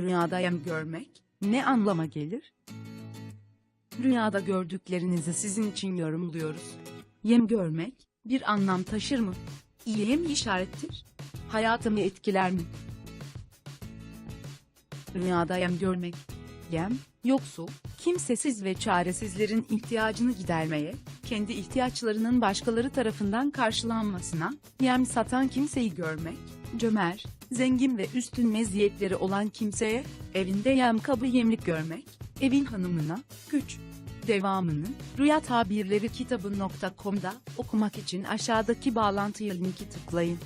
Rüyada yem görmek ne anlama gelir? Rüyada gördüklerinizi sizin için yorumluyoruz. Yem görmek bir anlam taşır mı? İyiye mi işarettir? Hayatımı etkiler mi? Rüyada yem görmek. Yem, yoksul, kimsesiz ve çaresizlerin ihtiyacını gidermeye, kendi ihtiyaçlarının başkaları tarafından karşılanmasına, yem satan kimseyi görmek, cömert, zengin ve üstün meziyetleri olan kimseye, evinde yem kabı yemlik görmek, evin hanımına, güç, devamını, Rüya Tabirleri kitabı.com'da okumak için aşağıdaki bağlantıya linki tıklayın.